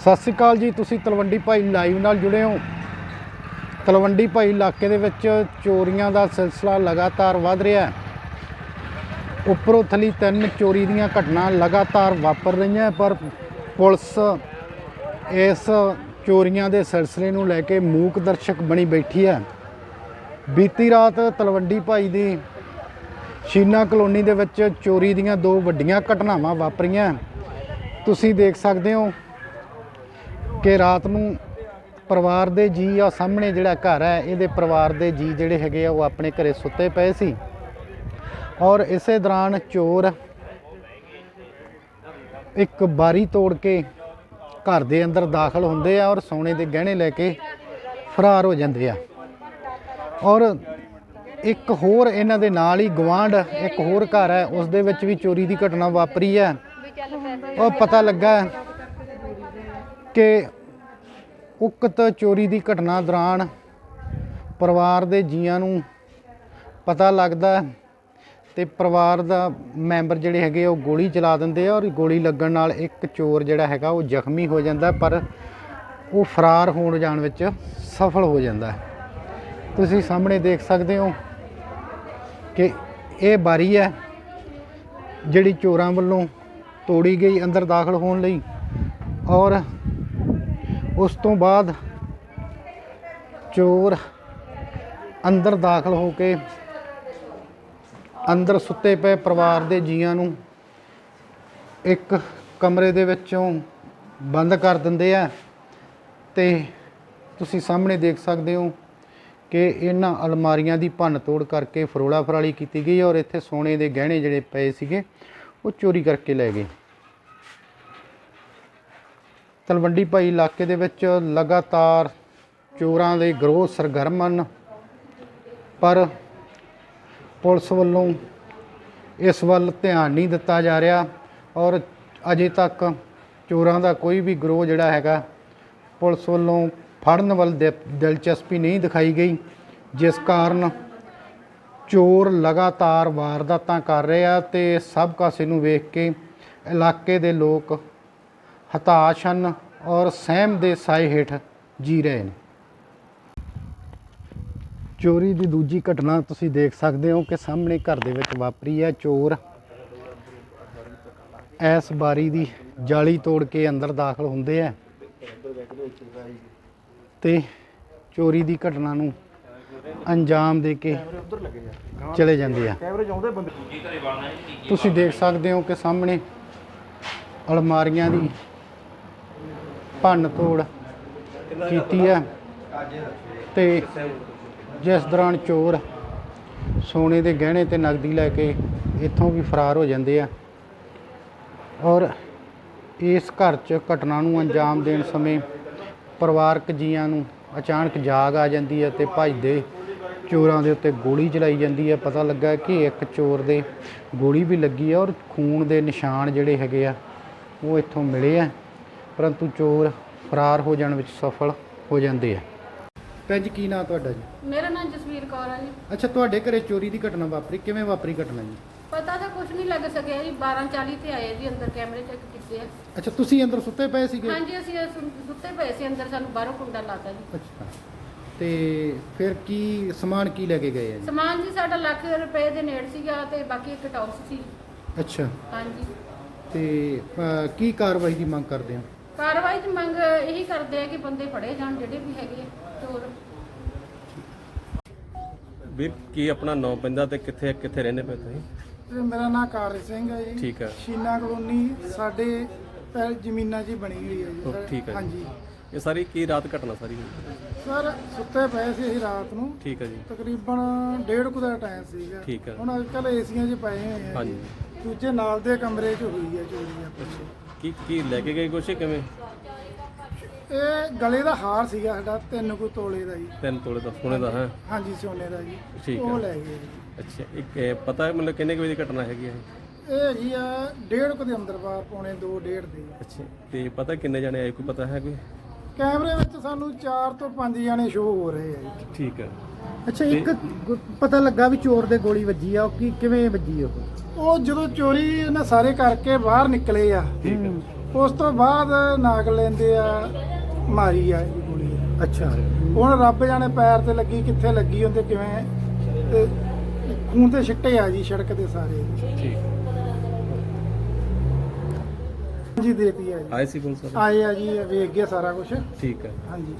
ਸਤਿ ਸ਼੍ਰੀ ਅਕਾਲ ਜੀ, ਤੁਸੀਂ ਤਲਵੰਡੀ ਭਾਈ ਲਾਈਵ ਨਾਲ ਜੁੜੇ ਹੋ। ਤਲਵੰਡੀ ਭਾਈ ਇਲਾਕੇ ਦੇ ਵਿੱਚ ਚੋਰੀਆਂ ਦਾ ਸਿਲਸਿਲਾ ਲਗਾਤਾਰ ਵੱਧ ਰਿਹਾ ਹੈ। ਉੱਪਰੋਂ ਥਲੀ ਤਿੰਨ ਚੋਰੀ ਦੀਆਂ ਘਟਨਾ ਲਗਾਤਾਰ ਵਾਪਰ ਰਹੀਆਂ ਪਰ ਪੁਲਿਸ ਇਸ ਚੋਰੀਆਂ ਦੇ ਸਿਲਸਿਲੇ ਨੂੰ ਲੈ ਕੇ ਮੂਕ ਦਰਸ਼ਕ ਬਣੀ ਬੈਠੀ ਹੈ। ਬੀਤੀ ਰਾਤ ਤਲਵੰਡੀ ਭਾਈ ਦੀ ਸ਼ੀਨਾ ਕਲੋਨੀ ਦੇ ਵਿੱਚ ਚੋਰੀ ਦੀਆਂ ਦੋ ਵੱਡੀਆਂ ਘਟਨਾਵਾਂ ਵਾਪਰੀਆਂ ਤੁਸੀਂ ਦੇਖ ਸਕਦੇ ਹੋ ਕਿ ਰਾਤ ਨੂੰ ਪਰਿਵਾਰ ਦੇ ਜੀ ਆ ਸਾਹਮਣੇ ਜਿਹੜਾ ਘਰ ਹੈ, ਇਹਦੇ ਪਰਿਵਾਰ ਦੇ ਜੀ ਜਿਹੜੇ ਹੈਗੇ ਆ, ਉਹ ਆਪਣੇ ਘਰੇ ਸੁੱਤੇ ਪਏ ਸੀ। ਔਰ ਇਸੇ ਦੌਰਾਨ ਚੋਰ ਇੱਕ ਬਾਰੀ ਤੋੜ ਕੇ ਘਰ ਦੇ ਅੰਦਰ ਦਾਖਲ ਹੁੰਦੇ ਆ ਔਰ ਸੋਨੇ ਦੇ ਗਹਿਣੇ ਲੈ ਕੇ ਫਰਾਰ ਹੋ ਜਾਂਦੇ ਆ। ਔਰ ਇੱਕ ਹੋਰ ਇਹਨਾਂ ਦੇ ਨਾਲ ਹੀ ਗਵਾਂਢ ਇੱਕ ਹੋਰ ਘਰ ਹੈ, ਉਸ ਦੇ ਵਿੱਚ ਵੀ ਚੋਰੀ ਦੀ ਘਟਨਾ ਵਾਪਰੀ ਹੈ। ਉਹ ਪਤਾ ਲੱਗਾ ਕਿ ਉਕਤ ਚੋਰੀ ਦੀ ਘਟਨਾ ਦੌਰਾਨ ਪਰਿਵਾਰ ਦੇ ਜੀਆਂ ਨੂੰ ਪਤਾ ਲੱਗਦਾ ਹੈ ਤੇ ਪਰਿਵਾਰ ਦਾ ਮੈਂਬਰ ਜਿਹੜੇ ਹੈਗੇ ਆ, ਉਹ ਗੋਲੀ ਚਲਾ ਦਿੰਦੇ ਆ ਔਰ ਗੋਲੀ ਲੱਗਣ ਨਾਲ ਇੱਕ ਚੋਰ ਜਿਹੜਾ ਹੈਗਾ, ਉਹ ਜ਼ਖਮੀ ਹੋ ਜਾਂਦਾ ਪਰ ਉਹ ਫਰਾਰ ਹੋਣ ਜਾਣ ਵਿੱਚ ਸਫਲ ਹੋ ਜਾਂਦਾ ਤੁਸੀਂ ਸਾਹਮਣੇ ਦੇਖ ਸਕਦੇ ਹੋ ਕਿ ਇਹ ਬਾਰੀ ਹੈ ਜਿਹੜੀ ਚੋਰਾਂ ਵੱਲੋਂ ਤੋੜੀ ਗਈ ਅੰਦਰ ਦਾਖਲ ਹੋਣ ਲਈ ਔਰ ਉਸ ਤੋਂ ਬਾਅਦ ਚੋਰ ਅੰਦਰ ਦਾਖਲ ਹੋ ਕੇ ਅੰਦਰ ਸੁੱਤੇ ਪਏ ਪਰਿਵਾਰ ਦੇ ਜੀਆਂ ਨੂੰ ਇੱਕ ਕਮਰੇ ਦੇ ਵਿੱਚੋਂ ਬੰਦ ਕਰ ਦਿੰਦੇ ਆ। ਤੇ ਤੁਸੀਂ ਸਾਹਮਣੇ ਦੇਖ ਸਕਦੇ ਹੋ ਕਿ ਇਹਨਾਂ ਅਲਮਾਰੀਆਂ ਦੀ ਭੰਨ ਤੋੜ ਕਰਕੇ ਫਰੋਲਾ ਫਰਾਲੀ ਕੀਤੀ ਗਈ ਔਰ ਇੱਥੇ ਸੋਨੇ ਦੇ ਗਹਿਣੇ ਜਿਹੜੇ ਪਏ ਸੀਗੇ, ਉਹ ਚੋਰੀ ਕਰਕੇ ਲੈ ਗਏ। ਤਲਵੰਡੀ ਭਾਈ ਇਲਾਕੇ ਦੇ ਵਿੱਚ ਲਗਾਤਾਰ ਚੋਰਾਂ ਦੇ ਗਰੋਹ ਸਰਗਰਮ ਹਨ। ਪਰ ਪੁਲਿਸ ਵੱਲੋਂ ਇਸ ਵੱਲ ਧਿਆਨ ਨਹੀਂ ਦਿੱਤਾ ਜਾ ਰਿਹਾ ਔਰ ਅਜੇ ਤੱਕ ਚੋਰਾਂ ਦਾ ਕੋਈ ਵੀ ਗਰੋਹ ਜਿਹੜਾ ਹੈਗਾ, ਪੁਲਿਸ ਵੱਲੋਂ ਫੜਨ ਵੱਲ ਦਿ- ਦਿਲਚਸਪੀ ਨਹੀਂ ਦਿਖਾਈ ਗਈ, ਜਿਸ ਕਾਰਨ ਚੋਰ ਲਗਾਤਾਰ ਵਾਰਦਾਤਾਂ ਕਰ ਰਹੇ ਆ ਤੇ ਸਭ ਕਾਸੇ ਨੂੰ ਵੇਖ ਕੇ ਇਲਾਕੇ ਦੇ ਲੋਕ ਹਤਾਸ਼ ਹਨ ਔਰ ਸਹਿਮ ਦੇ ਸਾਏ ਹੇਠ ਜੀ ਰਹੇ ਨੇ। ਚੋਰੀ ਦੀ ਦੂਜੀ ਘਟਨਾ ਤੁਸੀਂ ਦੇਖ ਸਕਦੇ ਹੋ ਕਿ ਸਾਹਮਣੇ ਘਰ ਦੇ ਵਿੱਚ ਵਾਪਰੀ ਹੈ। ਚੋਰ ਐਸ ਬਾਰੀ ਦੀ ਜਾਲੀ ਤੋੜ ਕੇ ਅੰਦਰ ਦਾਖਲ ਹੁੰਦੇ ਆ ਤੇ ਚੋਰੀ ਦੀ ਘਟਨਾ ਨੂੰ ਅੰਜਾਮ ਦੇ ਕੇ ਚਲੇ ਜਾਂਦੇ ਆ। ਤੁਸੀਂ ਦੇਖ ਸਕਦੇ ਹੋ ਕਿ ਸਾਹਮਣੇ ਅਲਮਾਰੀਆਂ ਦੀ ਭੰਨ ਤੋੜ ਕੀਤੀ ਹੈ ਤੇ ਜਿਸ ਦੌਰਾਨ ਚੋਰ ਸੋਨੇ ਦੇ ਗਹਿਣੇ ਤੇ ਨਗਦੀ ਲੈ ਕੇ ਇੱਥੋਂ ਵੀ ਫਰਾਰ ਹੋ ਜਾਂਦੇ ਆ। ਔਰ ਇਸ ਘਰ 'ਚ ਘਟਨਾ ਨੂੰ ਅੰਜਾਮ ਦੇਣ ਸਮੇਂ ਪਰਿਵਾਰਕ ਜੀਆਂ ਨੂੰ ਅਚਾਨਕ ਜਾਗ ਆ ਜਾਂਦੀ ਹੈ ਤੇ ਭੱਜਦੇ ਚੋਰਾਂ ਦੇ ਉੱਤੇ ਗੋਲੀ ਚਲਾਈ ਜਾਂਦੀ ਹੈ। ਪਤਾ ਲੱਗਾ ਕਿ ਇੱਕ ਚੋਰ ਦੇ ਗੋਲੀ ਵੀ ਲੱਗੀ ਹੈ ਔਰ ਖੂਨ ਦੇ ਨਿਸ਼ਾਨ ਜਿਹੜੇ ਹੈਗੇ ਆ, ਉਹ ਇੱਥੋਂ ਮਿਲੇ ਆ। ਪਰੰਤੂ ਚੋਰ ਫਰਾਰ ਹੋ ਜਾਣ ਵਿੱਚ ਸਫਲ ਹੋ ਜਾਂਦੇ ਆ। ਭੈਣ ਜੀ ਕੀ ਨਾਂ ਤੁਹਾਡਾ ਜੀ? ਮੇਰਾ ਨਾਮ ਜਸਵੀਰ ਕੌਰ ਹੈ ਜੀ। ਅੱਛਾ ਤੁਹਾਡੇ ਘਰੇ ਚੋਰੀ ਦੀ ਘਟਨਾ ਵਾਪਰੀ? ਕਿਵੇਂ ਵਾਪਰੀ ਘਟਨਾ ਜੀ? ਪਤਾ ਤਾਂ ਕੁਝ ਨਹੀਂ ਲੱਗ ਸਕਿਆ ਜੀ। 12:40 ਤੇ ਆਏ ਜੀ ਅੰਦਰ ਕੈਮਰੇ ਚੈੱਕ ਕੀਤੇ ਆ। ਅੱਛਾ ਤੁਸੀਂ ਅੰਦਰ ਸੁੱਤੇ ਪਏ ਸੀਗੇ? ਹਾਂਜੀ ਅਸੀਂ ਸੁ- ਸੁੱਤੇ ਪਏ ਸੀ। ਅੰਦਰ ਸਾਨੂੰ ਬਾਹਰੋਂ ਕੁੰਡਾ ਲਾਤਾ ਜੀ। ਅੱਛਾ। ਤੇ ਫਿਰ ਕੀ ਸਮਾਨ ਕੀ ਲੈ ਕੇ ਗਏ ਆ ਜੀ? ਸਮਾਨ ਜੀ ਸਾਡਾ ਲੱਖ ਰੁਪਏ ਦੇ ਨੇੜ ਸੀਗਾ ਤੇ ਬਾਕੀ ਇੱਕ ਟੌਪਸ ਸੀ। ਅੱਛਾ। ਹਾਂਜੀ। ਤੇ ਅਹ, ਕੀ ਕਾਰਵਾਈ ਦੀ ਮੰਗ ਕਰਦੇ ਹੋ ਕਾਰਵਾਈ ਦੀ ਮੰਗ ਇਹੀ ਕਰਦੇ ਆ ਕਿ ਬੰਦੇ ਫੜੇ ਜਾਣ ਜਿਹੜੇ ਵੀ ਹੈਗੇ ਆ ਚੋਰ। ਵੀਰ ਕੀ ਆਪਣਾ ਨਾਂ ਪੈਂਦਾ ਤੇ ਕਿੱਥੇ ਕਿੱਥੇ ਰਹਿੰਦੇ ਪਏ ਤੁਸੀਂ? ਮੇਰਾ ਨਾਮ ਕਾਰ ਸਿੰਘ ਹੈ ਜੀ। ਠੀਕ ਹੈ। ਸ਼ੀਨਾ ਕਲੋਨੀ ਸਾਡੇ ਪਹਿਲ ਜ਼ਮੀਨਾਂ 'ਚ ਹੀ ਬਣੀ ਹੋਈ ਹੈ ਜੀ। ਉਹ ਸਰ। ਠੀਕ ਹੈ ਜੀ। ਹਾਂਜੀ। ਇਹ ਸਾਰੀ ਕੀ ਰਾਤ ਘਟਨਾ ਸਾਰੀ ਹੋਈ? ਸਰ ਸੁੱਤੇ ਪਏ ਸੀ ਅਸੀਂ ਰਾਤ ਨੂੰ। ਠੀਕ ਹੈ ਜੀ। ਤਕਰੀਬਨ ਡੇਢ ਕੁ ਦਾ ਟਾਈਮ ਸੀਗਾ। ਠੀਕ ਹੈ। ਹੁਣ ਅੱਜ ਕੱਲ ਏਸੀਆਂ 'ਚ ਪਏ ਹੋਏ ਆ ਹਾਂਜੀ। ਜੀ। ਦੂਜੇ ਨਾਲ ਦੇ ਕਮਰੇ 'ਚ ਹੋਈ ਹੈ ਚੋਰੀ ਆਪਣੀ। ਕੀ ਕੀ ਲੈ ਕੇ ਗਏ ਕੁਛ ਕਿਵੇਂ? ਇਹ ਗਲੇ ਦਾ ਹਾਰ ਸੀਗਾ ਸਾਡਾ ਤਿੰਨ ਕੁ ਤੋਲੇ ਦਾ ਜੀ। ਤਿੰਨ ਤੋਲੇ ਦਾ ਸੋਨੇ ਦਾ ਹੈ? ਹਾਂਜੀ ਸੋਨੇ ਦਾ ਜੀ। ਠੀਕ ਉਹ ਹੈ। ਲੈ ਗਏ ਜੀ। ਅੱਛਾ ਇੱਕ ਇਹ ਪਤਾ ਹੈ ਮਤਲਬ ਕਿੰਨੇ ਕੁ ਵਜੇ ਦੀ ਘਟਨਾ ਹੈਗੀ ਹੈ ਇਹ ਹੈਗੀ ਆ ਡੇਢ ਕੁ ਦੇ ਅੰਦਰ ਬਾਹਰ ਪੌਣੇ 2 ਡੇਢ ਦੇ। ਅੱਛਾ ਤੇ ਪਤਾ ਕਿੰਨੇ ਜਾਣੇ ਆਏ ਕੋਈ ਪਤਾ ਹੈ ਕੋਈ? ਕੈਮਰੇ ਵਿੱਚ ਸਾਨੂੰ 4 ਤੋਂ 5 ਜਾਣੇ ਸ਼ੋਅ ਹੋ ਰਹੇ ਆ ਜੀ। ਠੀਕ ਹੈ ਅੱਛਾ ਇੱਕ ਗੁ- ਪਤਾ ਲੱਗਾ ਵੀ ਚੋਰ ਦੇ ਗੋਲੀ ਵੱਜੀ ਆ ਉਹ ਕੀ ਕਿਵੇਂ ਵੱਜੀ ਉਹ? ਉਹ ਜਦੋਂ ਚੋਰੀ ਇਹਨਾਂ ਸਾਰੇ ਕਰਕੇ ਬਾਹਰ ਨਿਕਲੇ ਆ ਠੀਕ ਹੈ ਉਸ ਤੋਂ ਬਾਅਦ ਨਾਗ ਲੈਂਦੇ ਆ ਮਾਰੀ ਆ ਜੀ ਗੋਲੀ। ਅੱਛਾ। ਹੁਣ ਰੱਬ ਜਾਣੇ ਪੈਰ ਤੇ ਲੱਗੀ ਕਿੱਥੇ ਲੱਗੀ ਹੁੰਦੇ ਕਿਵੇਂ? ਤੇ ਖੂਨ ਤੇ ਛਿੱਟੇ ਆ ਜੀ ਸੜਕ ਤੇ ਸਾਰੇ। ਠੀਕ। ਜੀ ਦੇਤੀ ਆ ਜੀ। ਆਏ ਸੀ ਪੁਲਿਸ ਵਾਲੇ? ਆਏ ਆ ਜੀ ਵੇਖ ਗਿਆ ਸਾਰਾ ਕੁਝ ਠੀਕ ਹੈ ਹਾਂਜੀ।